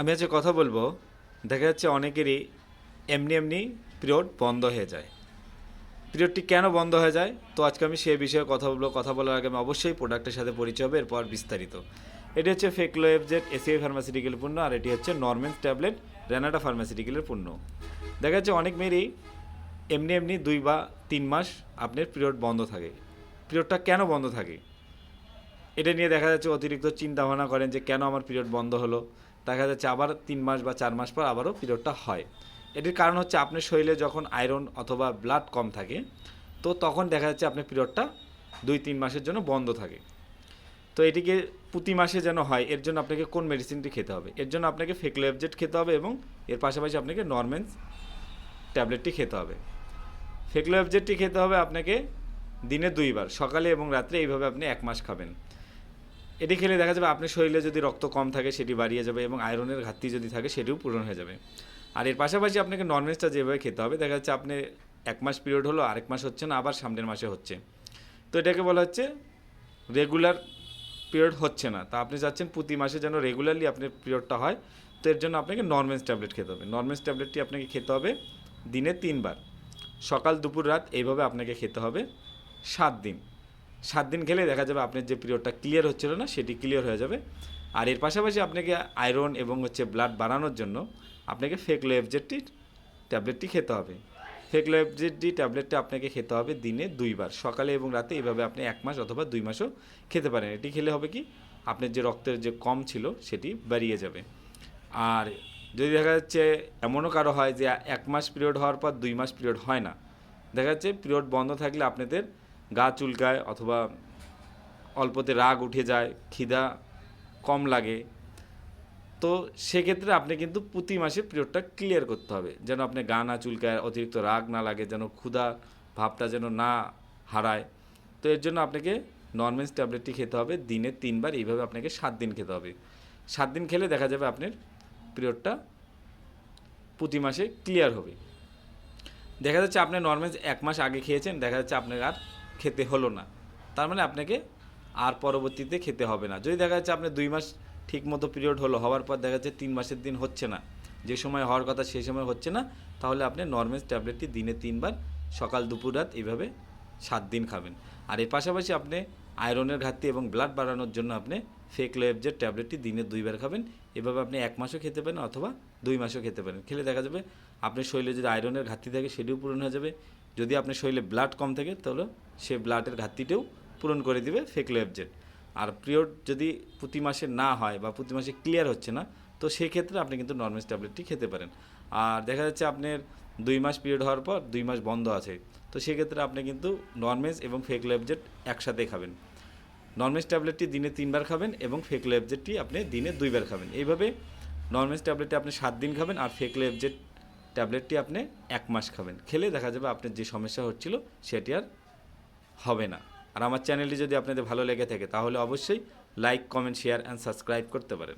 আমি আজকে কথা বলব, দেখা যাচ্ছে অনেকেরই এমনি এমনি পিরিয়ড বন্ধ হয়ে যায়। পিরিয়ডটি কেন বন্ধ হয়ে যায়? তো আজকে আমি সেই বিষয়ে কথা বলব। কথা বলার আগে আমি অবশ্যই প্রোডাক্টের সাথে পরিচয় হবে, এরপর বিস্তারিত। এটি হচ্ছে ফেকলোয়েবজেট এসিআই ফার্মাসিউটিক্যাল পণ্য, আর এটি হচ্ছে নরমেন্স ট্যাবলেট রেনাটা ফার্মাসিউটিক্যালের পণ্য। দেখা যাচ্ছে অনেক মেয়েরই এমনি এমনি দুই বা তিন মাস আপনার পিরিয়ড বন্ধ থাকে। পিরিয়ডটা কেন বন্ধ থাকে? এটা নিয়ে দেখা যাচ্ছে অতিরিক্ত চিন্তা ভাবনা করেন যে কেন আমার পিরিয়ড বন্ধ হলো। দেখা যাচ্ছে আবার তিন মাস বা চার মাস পর আবারও পিরিয়ডটা হয়। এটির কারণ হচ্ছে আপনার শরীরে যখন আয়রন অথবা ব্লাড কম থাকে, তো তখন দেখা যাচ্ছে আপনার পিরিয়ডটা দুই, তিন মাসের জন্য বন্ধ থাকে। তো এটিকে প্রতি মাসে যেন হয়, এর জন্য আপনাকে কোন মেডিসিনটি খেতে হবে? এর জন্য আপনাকে ফেকলোএবজেট খেতে হবে এবং এর পাশাপাশি আপনাকে নরমেন্স ট্যাবলেটটি খেতে হবে। ফেকলোএবজেটটি খেতে হবে আপনাকে দিনে দুইবার, সকালে এবং রাত্রে এইভাবে আপনি এক মাস খাবেন। এটি খেলে দেখা যাবে আপনার শরীরে যদি রক্ত কম থাকে, সেটি বাড়িয়ে যাবে এবং আয়রনের ঘাটতি যদি থাকে, সেটিও পূরণ হয়ে যাবে। আর এর পাশাপাশি আপনাকে ননভেজটা যেভাবে খেতে হবে, দেখা যাচ্ছে আপনি এক মাস পিরিয়ড হলো, আরেক মাস হচ্ছে না, আবার সামনের মাসে হচ্ছে। তো এটাকে বলা হচ্ছে রেগুলার পিরিয়ড হচ্ছে না। তা আপনি চাচ্ছেন প্রতি মাসে যেন রেগুলারলি আপনার পিরিয়ডটা হয়, তো এর জন্য আপনাকে নরমেন্স ট্যাবলেট খেতে হবে। নরমেন্স ট্যাবলেটটি আপনাকে খেতে হবে দিনে তিনবার। সকাল, দুপুর, রাত, এইভাবে আপনাকে খেতে হবে সাত দিন। সাত দিন খেলে দেখা যাবে আপনার যে পিরিয়ডটা ক্লিয়ার হচ্ছিল না, সেটি ক্লিয়ার হয়ে যাবে। আর এর পাশাপাশি আপনাকে আয়রন এবং হচ্ছে ব্লাড বাড়ানোর জন্য আপনাকে ফেকলোএফজেডটি ট্যাবলেটটি খেতে হবে। ফেক ফেকলোএফজেডটি ট্যাবলেটটা আপনাকে খেতে হবে দিনে দুইবার, সকালে এবং রাতে। এইভাবে আপনি এক মাস অথবা দুই মাসও খেতে পারেন। এটি খেলে হবে কি? আপনার যে রক্তের যে কম ছিল, সেটি বাড়িয়ে যাবে। আর যদি দেখা যাচ্ছে এমনও কারও হয় যে এক মাস পিরিয়ড হওয়ার পর দুই মাস পিরিয়ড হয় না, দেখা যাচ্ছে পিরিয়ড বন্ধ থাকলে আপনাদের গা চুলকায় অথবা অল্পতে রাগ উঠে যায়, খিদা কম লাগে। তো সেক্ষেত্রে আপনি কিন্তু প্রতি মাসে পিরিয়ডটা ক্লিয়ার করতে হবে। যেন আপনি গা না চুলকায়, অতিরিক্ত রাগ না লাগে, যেন ক্ষুধা ভাবটা যেন না হারায়। তো এর জন্য আপনাকে নরমেন্স ট্যাবলেটটি খেতে হবে। দিনে তিনবার এইভাবে আপনাকে সাত দিন খেতে হবে। সাত দিন খেলে দেখা যাবে আপনার পিরিয়ডটা প্রতি মাসে ক্লিয়ার হবে। দেখা যাচ্ছে আপনি নর্মেজ এক মাস আগে খেয়েছেন, দেখা যাচ্ছে আপনার আর খেতে হলো না। তার মানে আপনাকে আর পরবর্তীতে খেতে হবে না। যদি দেখা যাচ্ছে আপনার দুই মাস ঠিক মতো পিরিয়ড হলো, হওয়ার পর দেখা যাচ্ছে তিন মাসের দিন হচ্ছে না, যে সময় হওয়ার কথা সেই সময় হচ্ছে না, তাহলে আপনি নর্মেল ট্যাবলেটটি দিনে তিনবার সকাল, দুপুর, রাত এইভাবে সাত দিন খাবেন। আর এর পাশাপাশি আপনি আয়রনের ঘাটতি এবং ব্লাড বাড়ানোর জন্য আপনি ফেক লেবজের ট্যাবলেটটি দিনে দুইবার খাবেন, এভাবে আপনি এক মাসও খেতে পারেন অথবা দুই মাসও খেতে পারেন। খেলে দেখা যাবে আপনার শরীরে যদি আয়রনের ঘাটতি থাকে, সেটিও পূরণ হয়ে যাবে। যদি আপনার শরীরে ব্লাড কম থাকে, তাহলে সে ব্লাডের ঘাটতিটাও পূরণ করে দিবে ফেক লেবজেট আর পিরিয়ড যদি প্রতি মাসে না হয় বা প্রতি মাসে ক্লিয়ার হচ্ছে না, তো সেক্ষেত্রে আপনি কিন্তু নর্মেস ট্যাবলেটটি খেতে পারেন। আর দেখা যাচ্ছে আপনার দুই মাস পিরিয়ড হওয়ার পর দুই মাস বন্ধ আছে, তো সেক্ষেত্রে আপনি কিন্তু নর্মেস এবং ফেক লেবজেট একসাথে খাবেন। নর্মেস ট্যাবলেটটি দিনে তিনবার খাবেন এবং ফেক লেবজেটটি আপনি দিনে দুইবার খাবেন। এইভাবে নর্মেস ট্যাবলেটটি আপনি সাত দিন খাবেন আর ফেক লেবজেট ট্যাবলেটটি আপনি এক মাস খাবেন। খেলে দেখা যাবে আপনার যে সমস্যা হচ্ছিল সেটি আর হবে না। আর আমার চ্যানেলটি যদি আপনাদের ভালো লেগে থাকে তাহলে অবশ্যই like comment share and subscribe করতে পারেন।